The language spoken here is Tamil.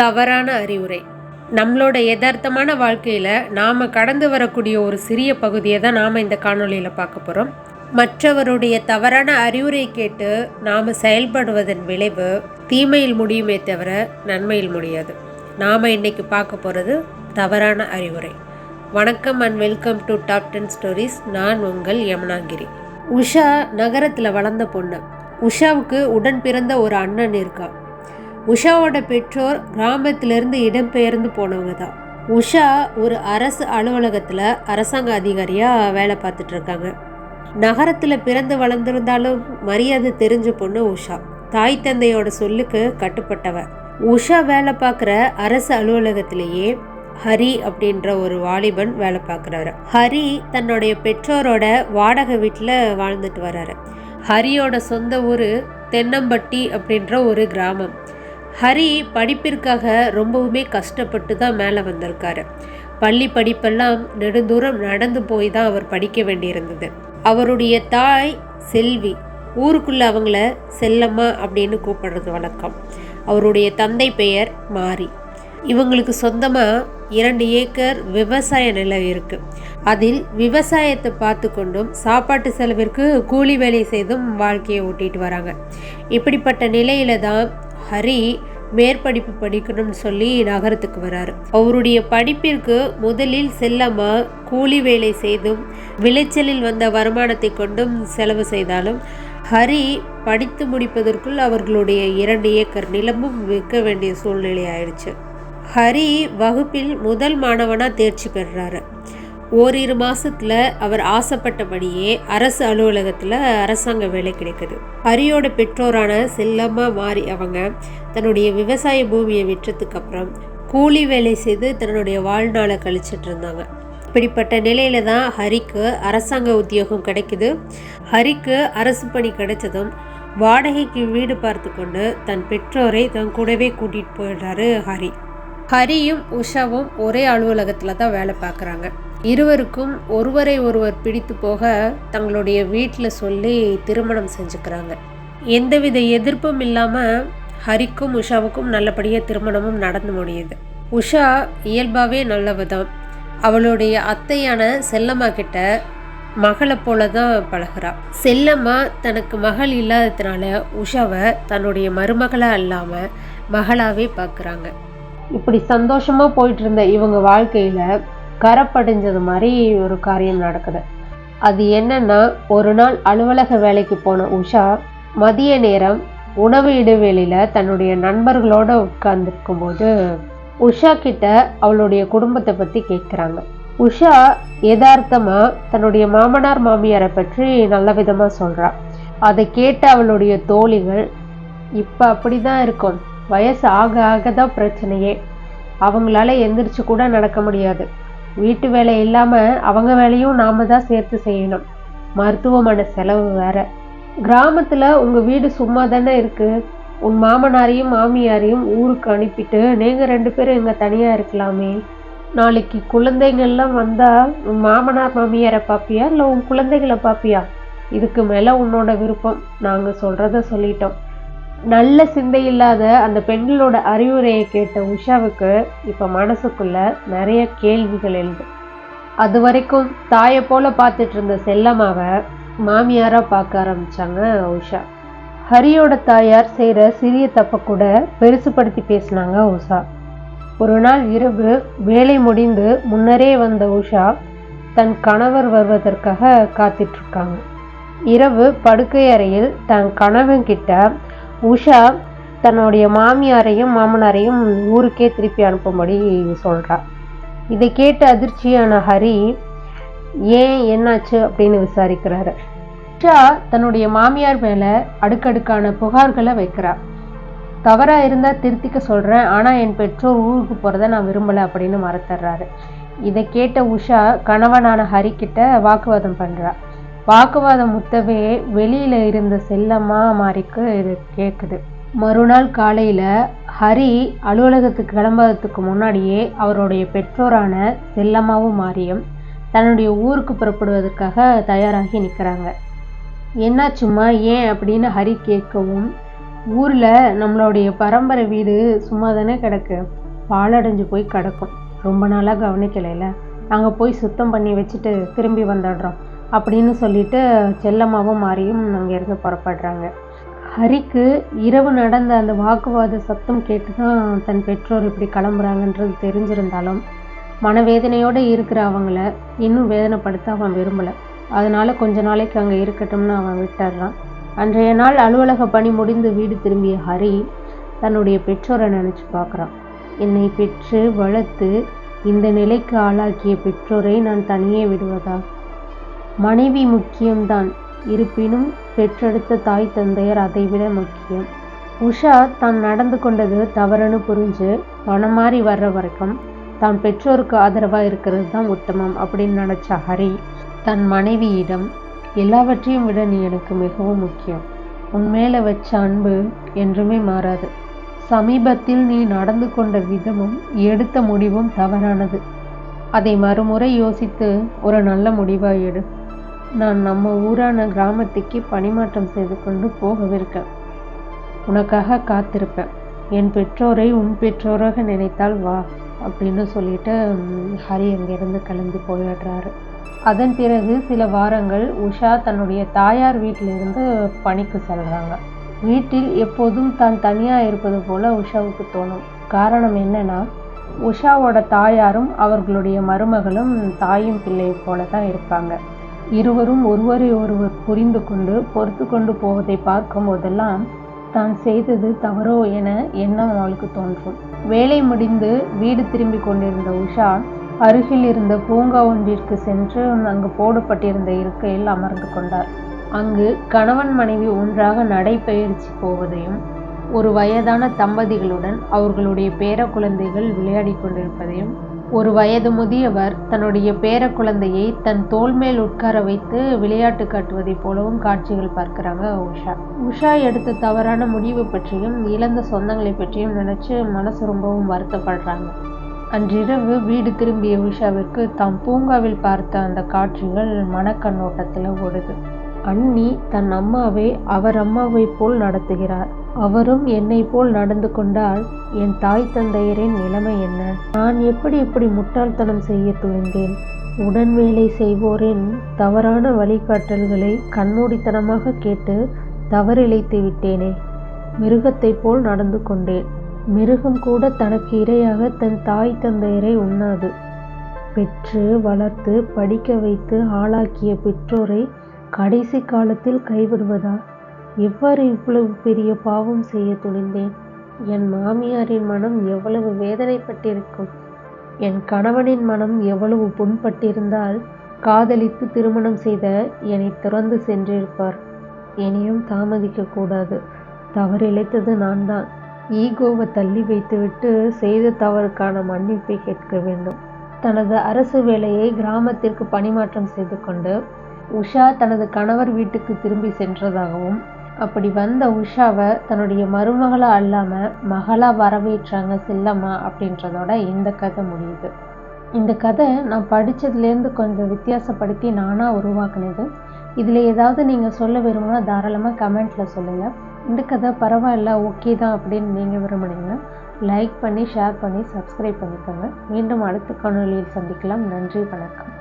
தவறான அறிவுரை. நம்மளோட யதார்த்தமான வாழ்க்கையில் நாம் கடந்து வரக்கூடிய ஒரு சிறிய பகுதியை தான் நாம் இந்த காணொளியில் பார்க்க போகிறோம் மற்றவருடைய தவறான அறிவுரை கேட்டு நாம் செயல்படுவதன் விளைவு தீமையில் முடியுமே தவிர நன்மையில் முடியாது. நாம் இன்றைக்கி பார்க்க போகிறது தவறான அறிவுரை. வணக்கம் and welcome to top ten stories நான் உங்கள் யமுனாகிரி உஷா நகரத்தில் வளர்ந்த பொண்ணு. உஷாவுக்கு உடன் பிறந்த ஒரு அண்ணன் இருக்கான் உஷாவோட பெற்றோர் கிராமத்திலிருந்து இடம்பெயர்ந்து போனவங்க தான் உஷா ஒரு அரசு அலுவலகத்தில் அரசாங்க அதிகாரியாக வேலை பார்த்துட்ருக்காங்க நகரத்தில் பிறந்து வளர்ந்துருந்தாலும் மரியாதை தெரிஞ்ச பொண்ணு உஷா. தாய் தந்தையோட சொல்லுக்கு கட்டுப்பட்டவ. உஷா வேலை பார்க்குற அரசு அலுவலகத்திலேயே ஹரி அப்படின்ற ஒரு வாலிபன் வேலை பார்க்குறாரு. ஹரி தன்னுடைய பெற்றோரோட வாடகை வீட்டில் வாழ்ந்துட்டு வர்றாரு ஹரியோட சொந்த ஊர் தென்னம்பட்டி அப்படின்ற ஒரு கிராமம். ஹரி படிப்பிற்காக ரொம்பவுமே கஷ்டப்பட்டு தான் மேலே வந்திருக்காரு. பள்ளி படிப்பெல்லாம் நெடுந்தூரம் நடந்து போய் தான் அவர் படிக்க வேண்டியிருந்தது. அவருடைய தாய் செல்வி ஊருக்குள்ளே அவங்கள செல்லம்மா அப்படின்னு கூப்பிடுறது வழக்கம். அவருடைய தந்தை பெயர் மாரி. இவங்களுக்கு சொந்தமாக இரண்டு ஏக்கர் விவசாய நிலம் இருக்குது அதில் விவசாயத்தை பார்த்து கொண்டும் சாப்பாட்டு செலவிற்கு கூலி வேலை செய்தும் வாழ்க்கையை ஓட்டிகிட்டு வராங்க. இப்படிப்பட்ட நிலையில தான் ஹரி மேற்படிப்பு படிக்கணும்னு சொல்லி நகரத்துக்கு வராரு. அவருடைய படிப்பிற்கு முதலில் செல்லம்மா கூலி வேலை செய்தும் விளைச்சலில் வந்த வருமானத்தை கொண்டும் செலவு செய்தாலும் ஹரி படித்து முடிப்பதற்குள் அவர்களுடைய இரண்டு ஏக்கர் நிலமும் விற்க வேண்டிய சூழ்நிலை ஆயிடுச்சு. ஹரி வகுப்பில் முதல் மாணவனாக தேர்ச்சி பெறுறாரு. ஓரிரு மாசத்துல அவர் ஆசைப்பட்டபடியே அரசு அலுவலகத்தில் அரசாங்க வேலை கிடைக்குது. ஹரியோட பெற்றோரான செல்லம்மா மாறி அவங்க தன்னுடைய விவசாய பூமியை விற்றதுக்கு அப்புறம் கூலி வேலை செய்து தன்னுடைய வாழ்நாளை கழிச்சிட்டு இருந்தாங்க. இப்படிப்பட்ட நிலையில தான் ஹரிக்கு அரசாங்க உத்தியோகம் கிடைக்குது. ஹரிக்கு அரசு பணி கிடைச்சதும் வாடகைக்கு வீடு பார்த்து கொண்டு தன் பெற்றோரை தன் கூடவே கூட்டிகிட்டு போயிடுறாரு ஹரி. ஹரியும் உஷாவும் ஒரே அலுவலகத்தில் தான் வேலை பார்க்குறாங்க. இருவருக்கும் ஒருவரை ஒருவர் பிடித்து போக தங்களுடைய வீட்டில் சொல்லி திருமணம் செஞ்சுக்கிறாங்க. எந்தவித எதிர்ப்பும் இல்லாமல் ஹரிக்கும் உஷாவுக்கும் நல்லபடியாக திருமணமும் நடந்து முடியுது. உஷா இயல்பாகவே நல்லவ தான் அவளுடைய அத்தையான செல்லம்மா கிட்ட மகளை போல தான் பழகிறாள் செல்லம்மா தனக்கு மகள் இல்லாததுனால உஷாவை தன்னுடைய மருமகளாக இல்லாமல் மகளாகவே பார்க்குறாங்க இப்படி சந்தோஷமாக போயிட்டு இருந்த இவங்க வாழ்க்கையில் கரப்படைஞ்சது மாதிரி ஒரு காரியம் நடக்குது. அது என்னன்னா ஒரு நாள் அலுவலக வேலைக்கு போன உஷா மதிய நேரம் உணவு இடைவெளியில் தன்னுடைய நண்பர்களோட உட்கார்ந்துருக்கும்போது உஷா கிட்ட அவளுடைய குடும்பத்தை பற்றி கேட்குறாங்க உஷா யதார்த்தமாக தன்னுடைய மாமனார் மாமியாரை பற்றி நல்ல விதமாக சொல்கிறா அதை கேட்ட அவளுடைய தோழிகள் இப்போ அப்படி தான் இருக்கும். வயசு ஆக ஆக தான் பிரச்சனையே. அவங்களால எந்திரிச்சு கூட நடக்க முடியாது. வீட்டு வேலை இல்லாமல் அவங்க வேலையும் நாம் தான் சேர்த்து செய்யணும். மருத்துவமனை செலவு வேற. கிராமத்தில் உங்கள் வீடு சும்மா தானே இருக்குது உன் மாமனாரையும் மாமியாரையும் ஊருக்கு அனுப்பிட்டு நீங்கள் ரெண்டு பேரும் இங்கே தனியாக இருக்கலாமே. நாளைக்கு குழந்தைங்கள்லாம் வந்தால் உன் மாமனார் மாமியாரை பார்ப்பியா இல்லை உன் குழந்தைகளை பார்ப்பியா இதுக்கு மேலே உன்னோட விருப்பம். நாங்கள் சொல்கிறத சொல்லிட்டோம். நல்ல சிந்தை இல்லாத அந்த பெண்களோட அறிவுரையை கேட்ட உஷாவுக்கு இப்போ மனசுக்குள்ள நிறைய கேள்விகள் எழுது. அது வரைக்கும் தாயை போல பார்த்துட்டு இருந்த செல்லம்மாவை மாமியாராக பார்க்க ஆரம்பிச்சாங்க உஷா. ஹரியோட தாயார் செய்கிற சிறிய தப்பை கூட பெருசுப்படுத்தி பேசினாங்க உஷா. ஒரு நாள் இரவு வேலை முடிந்து முன்னரே வந்த உஷா தன் கணவர் வருவதற்காக காத்திட்ருக்காங்க இரவு படுக்கை அறையில் தன் கணவன் கிட்ட உஷா தன்னுடைய மாமியாரையும் மாமனாரையும் ஊருக்கே திருப்பி அனுப்பும்படி சொல்கிறா இதை கேட்டு அதிர்ச்சியான ஹரி ஏன் என்னாச்சு? அப்படின்னு விசாரிக்கிறாரு. உஷா தன்னுடைய மாமியார் மேலே அடுக்கடுக்கான புகார்களை வைக்கிறா. தவறாக இருந்தால் திருத்திக்க சொல்கிறேன் ஆனால் என் பெற்றோர் ஊருக்கு போகிறத நான் விரும்பலை அப்படின்னு மறத்துறாரு இதை கேட்ட உஷா கணவனான ஹரி வாக்குவாதம் பண்ணுறா வாக்குவாதம் முத்தவே வெளியில இருந்த செல்லம்மா மாறிக்கு இது கேட்குது மறுநாள் காலையில ஹரி அலுவலகத்துக்கு கிளம்புறதுக்கு முன்னாடியே அவருடைய பெற்றோரான செல்லம்மாவும் மாறியும் தன்னுடைய ஊருக்கு புறப்படுவதற்காக தயாராகி நிற்கிறாங்க என்னாச்சும்மா? ஏன்? அப்படின்னு ஹரி கேட்கவும் ஊரில் நம்மளுடைய பரம்பரை வீடு சும்மா தானே கிடக்கு. பாழடைஞ்சு போய் கிடக்கும். ரொம்ப நாளாக கவனிக்கலையில நாங்கள் போய் சுத்தம் பண்ணி வச்சுட்டு திரும்பி வந்துடுறோம். அப்படின்னு சொல்லிட்டு செல்லம்மாவும் மாறியும் அங்கேருந்து புறப்படுறாங்க. ஹரிக்கு இரவு நடந்த அந்த வாக்குவாத சத்தம் கேட்டு தான் தன் பெற்றோர் இப்படி கிளம்புறாங்கன்றது தெரிஞ்சிருந்தாலும் மனவேதனையோடு இருக்கிற அவங்கள இன்னும் வேதனைப்படுத்த அவன் விரும்பலை. அதனால் கொஞ்ச நாளைக்கு அங்கே இருக்கட்டும்னு அவன் விட்டுடுறான் அன்றைய நாள் அலுவலக பணி முடிந்து வீடு திரும்பிய ஹரி தன்னுடைய பெற்றோரை நினச்சி பார்க்குறான் என்னை பெற்று வளர்த்து இந்த நிலைக்கு ஆளாக்கிய பெற்றோரை நான் தனியே விடுவதா? மனைவி முக்கியம்தான். இருப்பினும் பெற்றெடுத்த தாய் தந்தையர் அதைவிட முக்கியம். உஷா தான் நடந்து கொண்டது தவறுன்னு புரிஞ்சு பணம் மாறி வர்ற வரைக்கும் தான் பெற்றோருக்கு ஆதரவாக இருக்கிறது தான் உத்தமம் அப்படின்னு நினச்ச ஹரி தன் மனைவியிடம் எல்லாவற்றையும் விட நீ எனக்கு மிகவும் முக்கியம். உன் மேலே வச்ச அன்பு என்றுமே மாறாது. சமீபத்தில் நீ நடந்து கொண்ட விதமும் எடுத்த முடிவும் தவறானது. அதை மறுமுறை யோசித்து ஒரு நல்ல முடிவாக எடு. நான் நம்ம ஊரான கிராமத்துக்கு பணிமாற்றம் செய்து கொண்டு போகவிருக்கேன் உனக்காக காத்திருப்பேன். என் பெற்றோரை உன் பெற்றோராக நினைத்தால் வா அப்படின்னு சொல்லிட்டு ஹரி அங்கேருந்து கிளம்பி போயிடுறாரு. அதன் பிறகு சில வாரங்கள் உஷா தன்னுடைய தாயார் வீட்டிலிருந்து பணிக்கு செல்கிறாங்க வீட்டில் எப்போதும் தான் தனியாக இருப்பது போல உஷாவுக்கு தோணும். காரணம் என்னன்னா உஷாவோட தாயாரும் அவர்களுடைய மருமகளும் தாயும் பிள்ளை போல தான் இருப்பாங்க. இருவரும் ஒருவரை ஒருவர் புரிந்து கொண்டு பொறுத்து கொண்டு போவதை பார்க்கும் போதெல்லாம் தான் செய்தது தவறோ என எண்ணம் அவளுக்கு தோன்றும். வேலை முடிந்து வீடு திரும்பி கொண்டிருந்த உஷா அருகில் இருந்த பூங்கா ஒன்றிற்கு சென்று அங்கு போடப்பட்டிருந்த இருக்கையில் அமர்ந்து கொண்டார். அங்கு கணவன் மனைவி ஒன்றாக நடைபயிற்சி போவதையும் ஒரு வயதான தம்பதிகளுடன் அவர்களுடைய பேர குழந்தைகள் விளையாடி கொண்டிருப்பதையும் ஒரு வயது முதியவர் தன்னுடைய பேர குழந்தையை தன் தோள் மேல் உட்கார வைத்து விளையாட்டு காட்டுவதைப் போலவும் காட்சிகள் பார்க்கிறாங்க உஷா. உஷா எடுத்த தவறான முடிவு பற்றியும் இழந்த சொந்தங்களை பற்றியும் நினைச்சு மனசு ரொம்பவும் வருத்தப்படுறாங்க. அன்றிரவு வீடு திரும்பிய உஷாவிற்கு தாம் பூங்காவில் பார்த்த அந்த காட்சிகள் மனக்கண்ணோட்டத்தில் ஓடுது. அண்ணி தன் அம்மாவை அவர் அம்மாவை போல் நடத்துகிறார். அவரும் என்னை போல் நடந்து கொண்டால் என் தாய் தந்தையரின் நிலைமை என்ன? நான் எப்படி இப்படி முட்டாள்தனம் செய்ய துணிந்தேன்? உடன் வேலை செய்வோரின் தவறான வழிகாட்டல்களை கண்மூடித்தனமாக கேட்டு தவறிழைத்து விட்டேனே. மிருகத்தைப் போல் நடந்து கொண்டேன். மிருகம் கூட தனக்கு இரையாக தன் தாய் தந்தையரை உண்ணாது. பெற்று வளர்த்து படிக்க வைத்து ஆளாக்கிய பெற்றோரை கடைசி காலத்தில் கைவிடுவதா? எவ்வாறு இவ்வளவு பெரிய பாவம் செய்ய துணிந்தேன்? என் மாமியாரின் மனம் எவ்வளவு வேதனைப்பட்டிருக்கும்? என் கணவனின் மனம் எவ்வளவு புண்பட்டிருந்தால் காதலித்து திருமணம் செய்த என்னை துறந்து சென்றிருப்பார். இனியும் தாமதிக்க கூடாது. தவறிழைத்தது நான் தான் ஈகோவை தள்ளி வைத்துவிட்டு செய்த தவறுக்கான மன்னிப்பை கேட்க வேண்டும். தனது அரசு வேலையை கிராமத்திற்கு பணிமாற்றம் செய்து கொண்டு உஷா தனது கணவர் வீட்டுக்கு திரும்பி சென்றதாகவும் அப்படி வந்த உஷாவை தன்னுடைய மருமகளாக அல்லாமல் மகளாக வரவேற்றாங்க செல்லம்மா அப்படின்றதோட இந்த கதை முடியுது. இந்த கதை நான் படித்ததுலேருந்து கொஞ்சம் வித்தியாசப்படுத்தி நானாக உருவாக்குனது. இதில் ஏதாவது நீங்கள் சொல்ல விரும்பினா தாராளமாக கமெண்ட்டில் சொல்லுங்கள் இந்த கதை பரவாயில்ல ஓகே தான் அப்படின்னு நீங்கள் விரும்புனீங்கன்னா லைக் பண்ணி ஷேர் பண்ணி சப்ஸ்கிரைப் பண்ணிக்கோங்க. மீண்டும் அடுத்த காணொலியில் சந்திக்கலாம். நன்றி வணக்கம்.